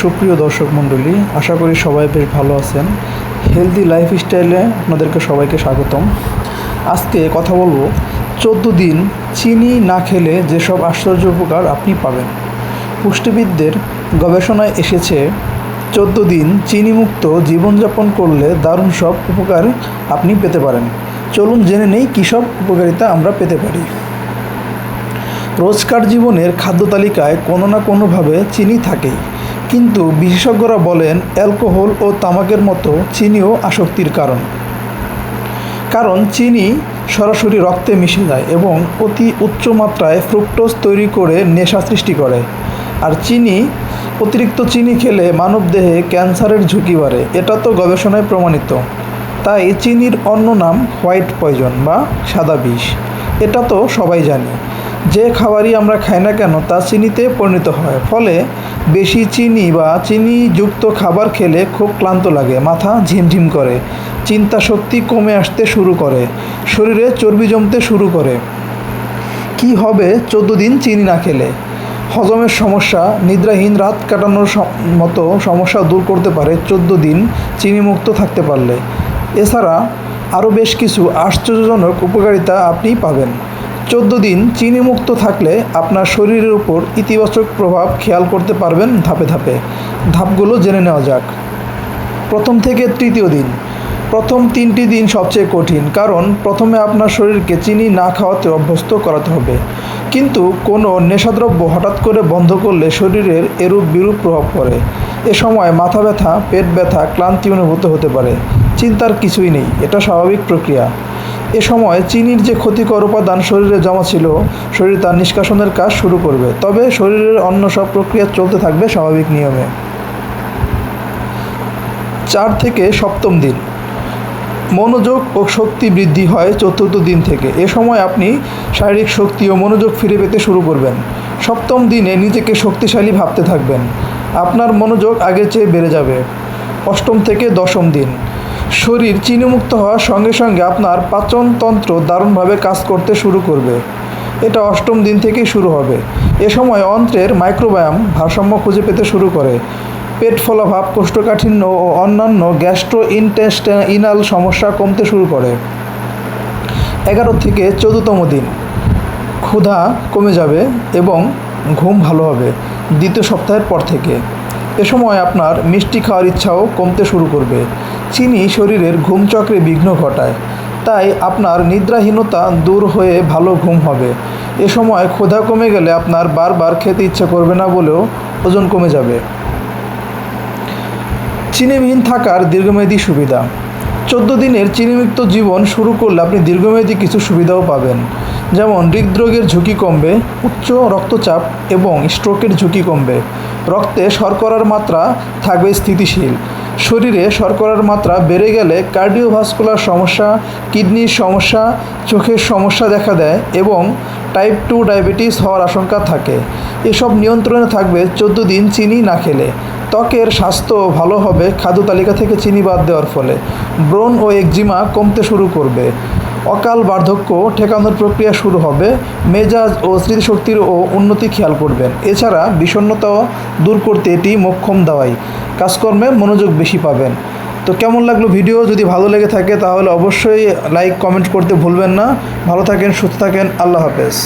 সুপ্রিয় দর্শক মণ্ডলী, আশা করি সবাই বেশ ভালো আছেন। হেলদি লাইফ স্টাইলে আপনাদেরকে সবাইকে স্বাগতম। আজকে কথা বলব, চোদ্দ দিন চিনি না খেলে যেসব আশ্চর্য উপকার আপনি পাবেন। পুষ্টিবিদদের গবেষণায় এসেছে, চোদ্দ দিন চিনিমুক্ত জীবনযাপন করলে দারুণ সব উপকার আপনি পেতে পারেন। চলুন জেনে নেই কী সব উপকারিতা আমরা পেতে পারি। রোজকার জীবনের খাদ্য তালিকায় কোনো না কোনোভাবে চিনি থাকেই। কিন্তু বিশেষজ্ঞরা বলেন, অ্যালকোহল ও তামাকের মতো চিনিও আসক্তির কারণ। কারণ চিনি সরাসরি রক্তে মিশে যায় এবং অতি উচ্চ মাত্রায় ফ্রুক্টোজ তৈরি করে নেশা সৃষ্টি করে। আর চিনি, অতিরিক্ত চিনি খেলে মানবদেহে ক্যান্সারের ঝুঁকি বাড়ে। এটা তো গবেষণায় প্রমাণিত। তাই চিনির অন্য নাম হোয়াইট পয়জন বা সাদা বিষ। এটা তো সবাই জানি। যে খাবারই আমরা খাই না কেন, তা চিনিতে পরিণত হয়। ফলে বেশি চিনি বা চিনিযুক্ত খাবার খেলে খুব ক্লান্ত লাগে, মাথা ঝিমঝিম করে, চিন্তা শক্তি কমে আসতে শুরু করে, শরীরে চর্বি জমতে শুরু করে। কি হবে চোদ্দ দিন চিনি না খেলে? হজমের সমস্যা, নিদ্রাহীন, রাত কাটানোর মতো সমস্যা দূর করতে পারে চোদ্দ দিন চিনিমুক্ত থাকতে পারলে। এছাড়া আরও বেশ কিছু আশ্চর্যজনক উপকারিতা আপনি পাবেন। চোদ্দ দিন চিনি মুক্ত থাকলে আপনার শরীরের উপর ইতিবাচক প্রভাব খেয়াল করতে পারবেন ধাপে ধাপে। ধাপগুলো জেনে নেওয়া যাক। প্রথম থেকে তৃতীয় দিন। প্রথম তিনটি দিন সবচেয়ে কঠিন, কারণ প্রথমে আপনার শরীরকে চিনি না খাওয়াতে অভ্যস্ত করাতে হবে। কিন্তু কোনো নেশাদ্রব্য হঠাৎ করে বন্ধ করলে শরীরের এরূপ বিরূপ প্রভাব পড়ে। এ সময় মাথা ব্যথা, পেট ব্যথা ক্লান্তি অনুভূত হতে পারে। চিন্তার কিছুই নেই, এটা স্বাভাবিক প্রক্রিয়া। এ সময় চিনির যে ক্ষতিকর উপাদান শরীরে জমা ছিল, শরীর তার নিষ্কাশনের কাজ শুরু করবে। তবে শরীরের অন্য সব প্রক্রিয়া চলতে থাকবে স্বাভাবিক নিয়মে। চার থেকে সপ্তম দিন। মনোযোগ ও শক্তি বৃদ্ধি হয় চতুর্থ দিন থেকে। এ সময় আপনি শারীরিক শক্তি ও মনোযোগ ফিরে পেতে শুরু করবেন। সপ্তম দিনে নিজেকে শক্তিশালী ভাবতে থাকবেন। আপনার মনোযোগ আগের চেয়ে বেড়ে যাবে। অষ্টম থেকে দশম দিন। শরীর চিনিমুক্ত হওয়ার সঙ্গে সঙ্গে আপনার পাচনতন্ত্র দারুণভাবে কাজ করতে শুরু করবে। এটা অষ্টম দিন থেকেই শুরু হবে। এ সময় অন্ত্রের মাইক্রোবায়াম ভারসাম্য খুঁজে পেতে শুরু করে। পেট ফোলাভাব কোষ্ঠকাঠিন্য ও অন্যান্য গ্যাস্ট্রো ইনাল সমস্যা কমতে শুরু করে। এগারো থেকে চোদ্দতম দিন। ক্ষুধা কমে যাবে এবং ঘুম ভালো হবে। দ্বিতীয় সপ্তাহের পর থেকে। এ সময় আপনার মিষ্টি খাওয়ার ইচ্ছাও কমতে শুরু করবে। চিনি শরীরের ঘুমচক্রে বিঘ্ন ঘটায়। তাই আপনার নিদ্রাহীনতা দূর হয়ে ভালো ঘুম হবে। এ সময় ক্ষুধা কমে গেলে আপনার বারবার খেতে ইচ্ছা করবে না বলেও ওজন কমে যাবে। চিনিবিহীন থাকার দীর্ঘমেয়াদী সুবিধা। চোদ্দ দিনের চিনিমুক্ত জীবন শুরু করলে আপনি দীর্ঘমেয়াদী কিছু সুবিধাও পাবেন। যেমন হৃদরোগের ঝুঁকি কমবে, উচ্চ রক্তচাপ এবং স্ট্রোকের ঝুঁকি কমবে। রক্তে শর্করার মাত্রা থাকবে স্থিতিশীল। শরীরে শর্করার মাত্রা বেড়ে গেলে কার্ডিওভাস্কুলার সমস্যা, কিডনির সমস্যা, চোখের সমস্যা দেখা দেয় এবং টাইপ টু ডায়াবেটিস হওয়ার আশঙ্কা থাকে। এসব নিয়ন্ত্রণে থাকবে চোদ্দ দিন চিনি না খেলে। ত্বকের স্বাস্থ্য ভালো হবে, খাদ্য তালিকা থেকে চিনি বাদ দেওয়ার ফলে। ব্রণ ও একজিমা কমতে শুরু করবে। অকাল বার্ধক্য ঠেকানোর প্রক্রিয়া শুরু হবে। মেজাজ ও স্মৃতিশক্তির ও উন্নতি খেয়াল করবেন। এছাড়া বিষণ্নতা দূর করতে এটি মোক্ষম দাওয়াই। কাজকর্মে মনোযোগ বেশি পাবেন। তো কেমন লাগল ভিডিও? যদি ভালো লেগে থাকে তাহলে অবশ্যই লাইক কমেন্ট করতে ভুলবেন না। ভালো থাকেন, সুস্থ থাকেন। আল্লাহ হাফেজ।